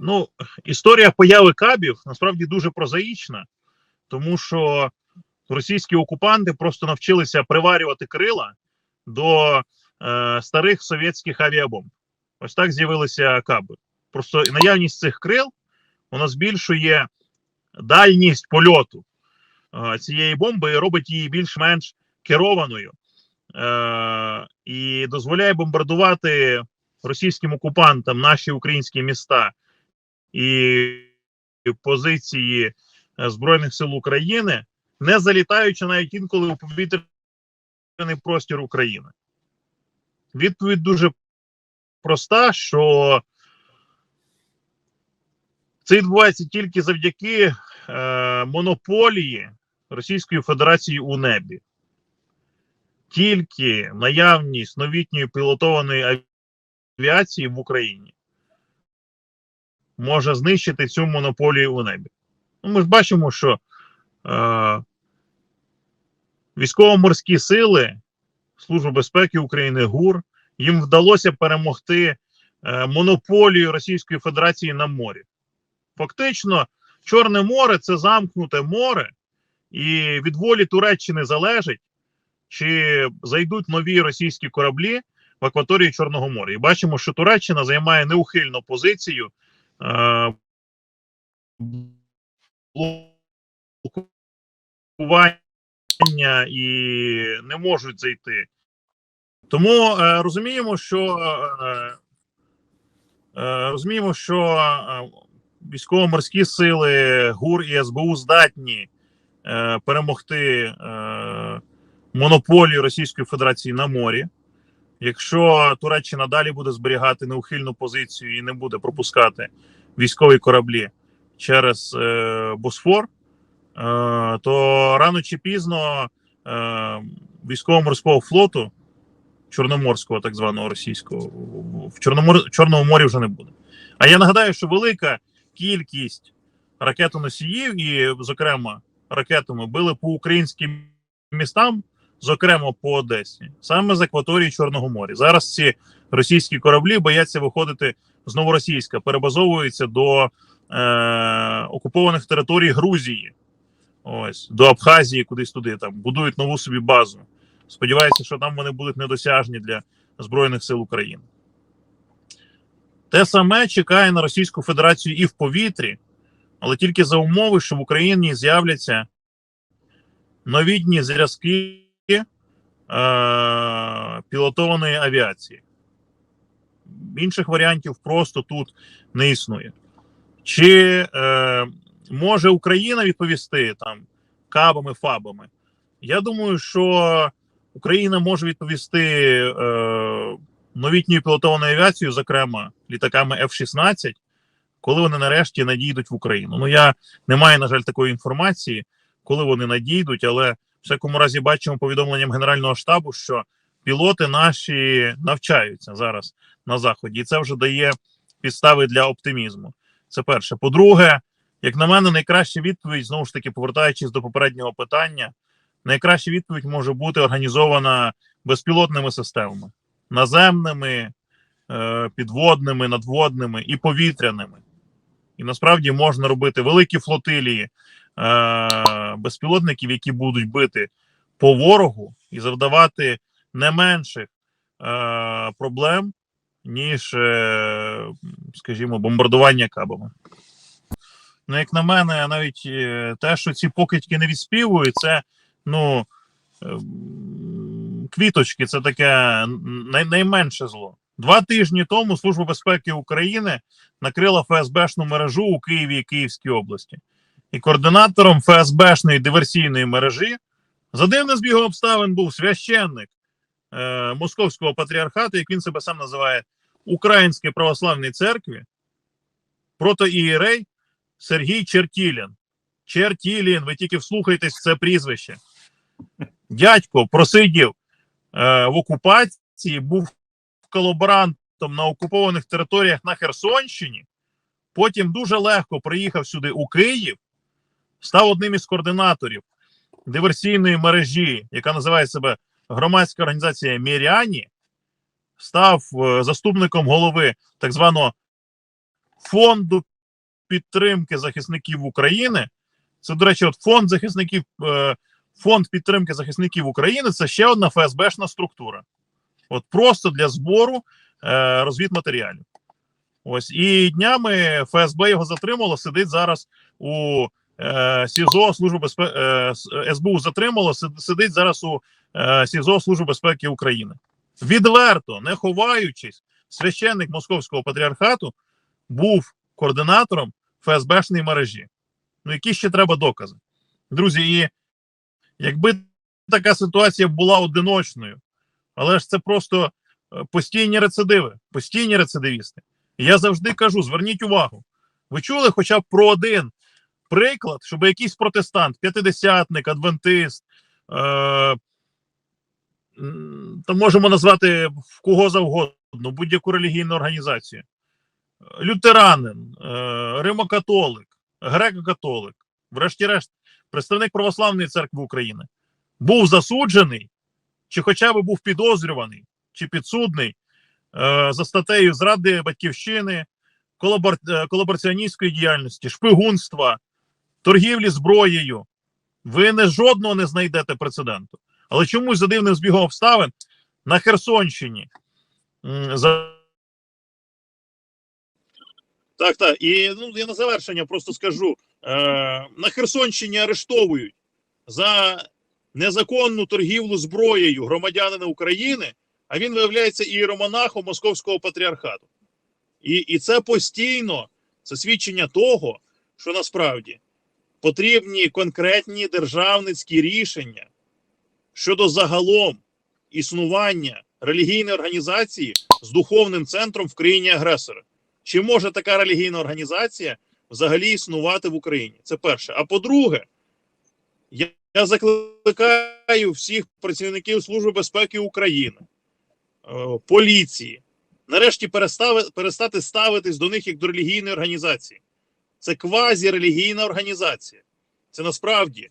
Ну, історія появи кабів насправді дуже прозаїчна, тому що російські окупанти просто навчилися приварювати крила до е, старих совєтських авіабомб. Ось так з'явилися каби. Просто наявність цих крил вона збільшує дальність польоту е, цієї бомби і робить її більш-менш керованою е, і дозволяє бомбардувати російським окупантам наші українські міста і позиції е, Збройних сил України, не залітаючи навіть інколи у повітряний простір України. Відповідь дуже проста, що це відбувається тільки завдяки е, монополії Російської Федерації у небі. Тільки наявність новітньої пілотованої авіації в Україні може знищити цю монополію у небі. Ну, ми ж бачимо, що е, військово-морські сили Служби безпеки України ГУР їм вдалося перемогти е, монополію Російської Федерації на морі. Фактично, Чорне море це замкнуте море, і від волі Туреччини залежить, чи зайдуть нові російські кораблі в акваторії Чорного моря. І бачимо, що Туреччина займає неухильну позицію блокування і не можуть зайти. Тому е, розуміємо, що е, е, розуміємо, що військово-морські сили ГУР і СБУ здатні перемогти монополію Російської Федерації на морі. Якщо Туреччина далі буде зберігати неухильну позицію і не буде пропускати військові кораблі через е, Босфор, е, то рано чи пізно е, військово-морського флоту Чорноморського, так званого російського, в Чорномор... Чорному морі вже не буде. А я нагадаю, що велика кількість ракетоносіїв, і, зокрема, ракетами били по українським містам, зокрема по Одесі, саме з акваторії Чорного моря. Зараз ці російські кораблі бояться виходити з новоросійська, перебазовуються до е, окупованих територій Грузії, ось до Абхазії, кудись туди там будують нову собі базу. Сподіваюся, що там вони будуть недосяжні для Збройних сил України. Те саме чекає на Російську Федерацію і в повітрі, але тільки за умови, що в Україні з'являться новітні зв'язки е, пілотованої авіації. Інших варіантів просто тут не існує. Чи е, може Україна відповісти там кабами, фабами? Я думаю, що Україна може відповісти е, новітньою пілотованою авіацією, зокрема літаками F-16, коли вони нарешті надійдуть в Україну. Ну я не маю, на жаль, такої інформації, коли вони надійдуть, але всякому разі бачимо повідомленням Генерального штабу, що пілоти наші навчаються зараз на заході, і це вже дає підстави для оптимізму. Це перше. По-друге, як на мене, найкраща відповідь, знову ж таки, повертаючись до попереднього питання, найкраща відповідь може бути організована безпілотними системами, наземними, е, підводними, надводними і повітряними. І насправді можна робити великі флотилії е, безпілотників, які будуть бити по ворогу і завдавати не менших е, проблем, ніж, е, скажімо, бомбардування кабами. Ну, як на мене, навіть е, те, що ці покидьки не відспівують, це ну ем, квіточки, це таке най, найменше зло. Два тижні тому Служба безпеки України накрила ФСБшну мережу у Києві і Київській області. І координатором ФСБшної диверсійної мережі за дивне збігу обставин був священник е, Московського патріархату, як він себе сам називає, Української православної церкви, протоієрей Сергій Чертілін. Чертілін, ви тільки вслухайтесь в це прізвище. Дядько просидів е, в окупації, був колаборантом на окупованих територіях на Херсонщині. Потім дуже легко приїхав сюди у Київ, став одним із координаторів диверсійної мережі, яка називає себе громадська організація Міряні, став е, заступником голови так званого фонду підтримки захисників України. Це, до речі, от фонд захисників, е, фонд підтримки захисників України це ще одна ФСБшна структура. От просто для збору е, розвідматеріалів. Ось і днями ФСБ його затримало. Сидить зараз у СІЗО Служби безпеки е, СБУ затримало. Сидить зараз у е, СІЗО Служби безпеки України. Відверто, не ховаючись, священник Московського патріархату був координатором ФСБшної мережі. Ну, які ще треба докази? Друзі, і якби така ситуація була одиночною, але ж це просто е, постійні рецидиви, постійні рецидивісти. Я завжди кажу: зверніть увагу. Ви чули хоча б про один приклад, щоб якийсь протестант, п'ятидесятник, адвентист, е, то можемо назвати в кого завгодно, будь-яку релігійну організацію. Лютеранин, е, римокатолик, греко-католик, врешті-решт, представник Православної церкви України, був засуджений, чи хоча б був підозрюваний, чи підсудний е, за статтею зради батьківщини, колабор, е, колабораціоністської діяльності, шпигунства, торгівлі зброєю. Ви не жодного не знайдете прецеденту. Але чомусь за дивним збігом обставин на Херсонщині за так, так. І ну, я на завершення просто скажу: е, на Херсонщині арештовують за незаконну торгівлю зброєю громадянина України, а він виявляється ієромонахом Московського патріархату. І, і це постійно це свідчення того, що насправді потрібні конкретні державницькі рішення щодо загалом існування релігійної організації з духовним центром в країні агресора. Чи може така релігійна організація взагалі існувати в Україні? Це перше. А по-друге, я, закликаю всіх працівників Служби безпеки України, е, поліції, нарешті перестати ставитись до них як до релігійної організації. Це квазірелігійна організація. Це насправді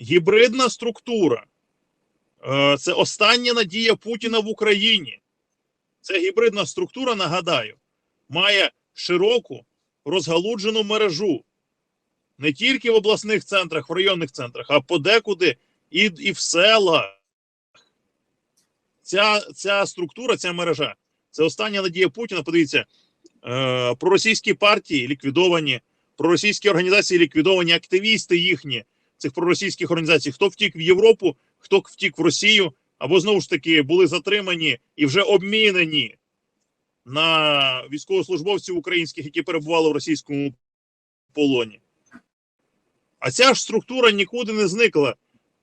гібридна структура. Е, Це остання надія Путіна в Україні. Це гібридна структура, нагадаю, має широку розгалуджену мережу не тільки в обласних центрах, в районних центрах, а подекуди і, і в селах. Ця, ця структура, ця мережа це остання надія Путіна. Подивіться, проросійські партії ліквідовані, проросійські організації ліквідовані, активісти їхні цих проросійських організацій. Хто втік в Європу, хто втік в Росію, або знову ж таки були затримані і вже обмінені на військовослужбовців українських, які перебували в російському полоні. А ця ж структура нікуди не зникла.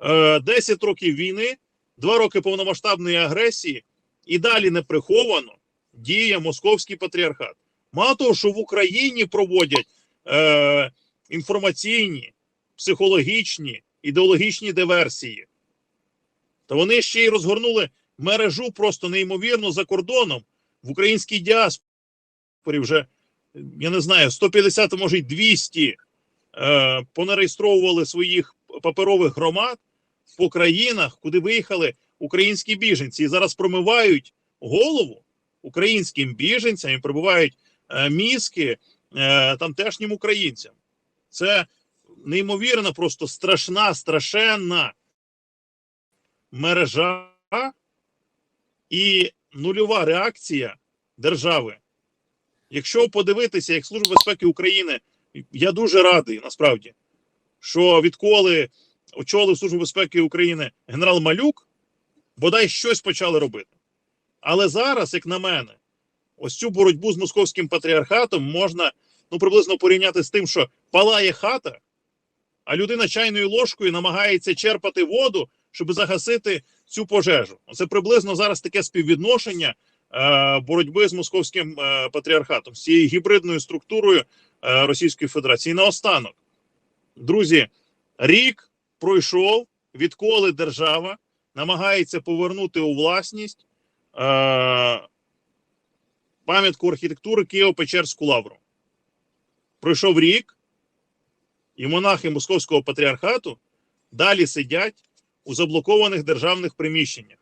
Е, 10 років війни, 2 роки повномасштабної агресії, і далі не приховано діє московський патріархат. Мало того, що в Україні проводять е, інформаційні, психологічні, ідеологічні диверсії, то вони ще й розгорнули мережу просто неймовірно за кордоном в українській діаспорі вже, я не знаю, 150, може й 200 е, понареєстровували своїх паперових громад по країнах, куди виїхали українські біженці. І зараз промивають голову українським біженцям і прибувають мізки е, тамтешнім українцям. Це неймовірно, просто страшна, страшенна мережа і нульова реакція держави. Якщо подивитися, як Служба безпеки України, я дуже радий насправді, що відколи очолив Службу безпеки України генерал Малюк, бодай щось почали робити. Але зараз, як на мене, ось цю боротьбу з московським патріархатом можна ну, приблизно порівняти з тим, що палає хата, а людина чайною ложкою намагається черпати воду, щоб загасити цю пожежу. Це приблизно зараз таке співвідношення е, боротьби з московським е, патріархатом, з цією гібридною структурою е, Російської Федерації. Наостанок, друзі, рік пройшов, відколи держава намагається повернути у власність е, пам'ятку архітектури Києво-Печерську лавру. Пройшов рік, і монахи Московського патріархату далі сидять у заблокованих державних приміщеннях.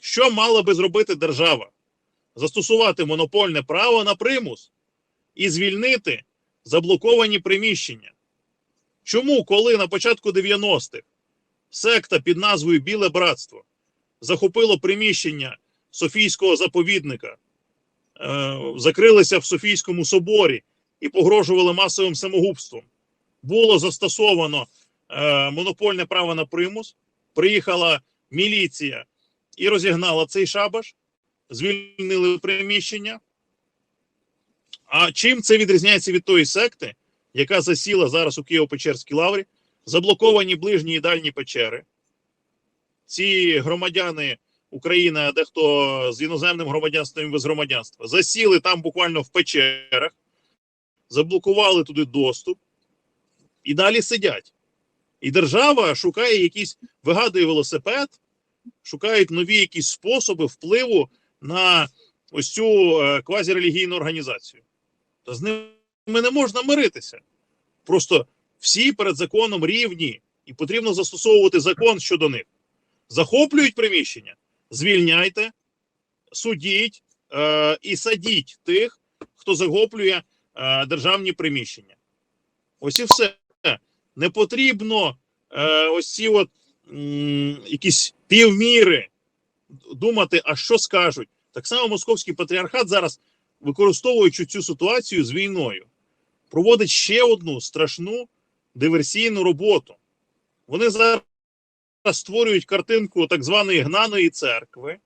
Що мала би зробити держава? Застосувати монопольне право на примус і звільнити заблоковані приміщення. Чому, коли на початку 90-х секта під назвою Біле Братство захопило приміщення Софійського заповідника, закрилися в Софійському соборі і погрожували масовим самогубством, було застосовано е, монопольне право на примус, приїхала міліція і розігнала цей шабаш, звільнили приміщення. А чим це відрізняється від тої секти, яка засіла зараз у Києво-Печерській лаврі, заблоковані ближні і дальні печери? Ці громадяни України, а дехто з іноземним громадянством і без громадянства, засіли там буквально в печерах, заблокували туди доступ і далі сидять. І держава шукає якийсь, вигадує велосипед, шукають нові якісь способи впливу на ось цю е, квазірелігійну організацію. То з ними не можна миритися. Просто всі перед законом рівні, і потрібно застосовувати закон щодо них. Захоплюють приміщення, звільняйте, судіть е, і садіть тих, хто захоплює е, державні приміщення. Ось і все. Не потрібно е, ось ці от м, якісь півміри думати, а що скажуть. Так само московський патріархат зараз, використовуючи цю ситуацію з війною, проводить ще одну страшну диверсійну роботу. Вони зараз створюють картинку так званої гнаної церкви,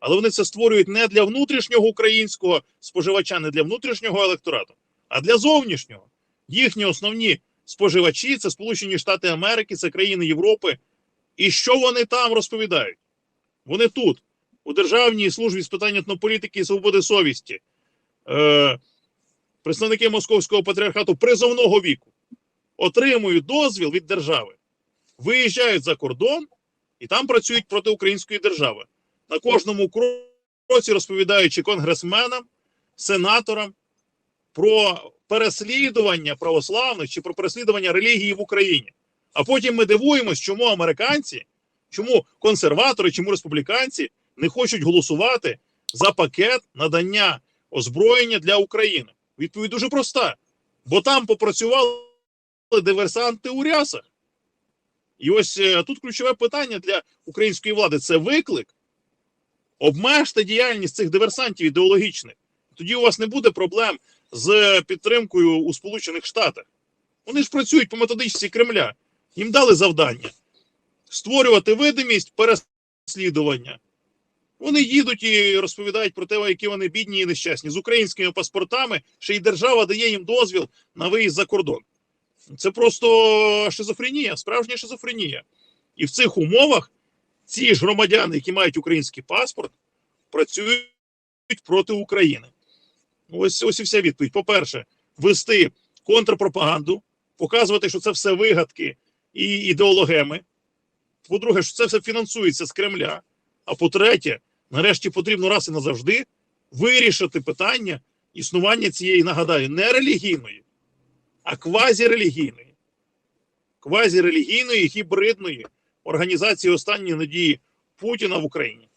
але вони це створюють не для внутрішнього українського споживача, не для внутрішнього електорату, а для зовнішнього. Їхні основні споживачі це Сполучені Штати Америки, це країни Європи. І що вони там розповідають? Вони тут, у Державній службі з питань етнополітики і свободи совісті, е, представники Московського патріархату призовного віку отримують дозвіл від держави, виїжджають за кордон і там працюють проти української держави. На кожному кроці розповідаючи конгресменам, сенаторам про переслідування православних чи про переслідування релігії в Україні. А потім ми дивуємось, чому американці, чому консерватори, чому республіканці не хочуть голосувати за пакет надання озброєння для України. Відповідь дуже проста: бо там попрацювали диверсанти у рясах. І ось е, тут ключове питання для української влади це виклик. Обмежте діяльність цих диверсантів ідеологічних. Тоді у вас не буде проблем з підтримкою у Сполучених Штатах. Вони ж працюють по методичці Кремля. Їм дали завдання створювати видимість переслідування. Вони їдуть і розповідають про те, які вони бідні і нещасні з українськими паспортами, ще й держава дає їм дозвіл на виїзд за кордон. Це просто шизофренія, справжня шизофренія. І в цих умовах ці ж громадяни, які мають український паспорт, працюють проти України. Ось ось і вся відповідь. По-перше, вести контрпропаганду, показувати, що це все вигадки і ідеологеми. По-друге, що це все фінансується з Кремля. А по-третє, нарешті потрібно раз і назавжди вирішити питання існування цієї, нагадаю, не релігійної, а квазірелігійної, квазірелігійної гібридної організації останньої надії Путіна в Україні.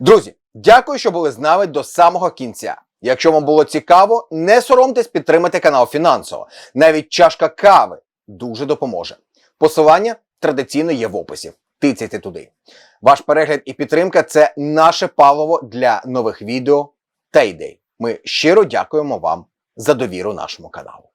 Друзі, дякую, що були з нами до самого кінця. Якщо вам було цікаво, не соромтесь підтримати канал фінансово. Навіть чашка кави дуже допоможе. Посилання традиційно є в описі. Тицяйте туди. Ваш перегляд і підтримка це наше паливо для нових відео та ідей. Ми щиро дякуємо вам за довіру нашому каналу.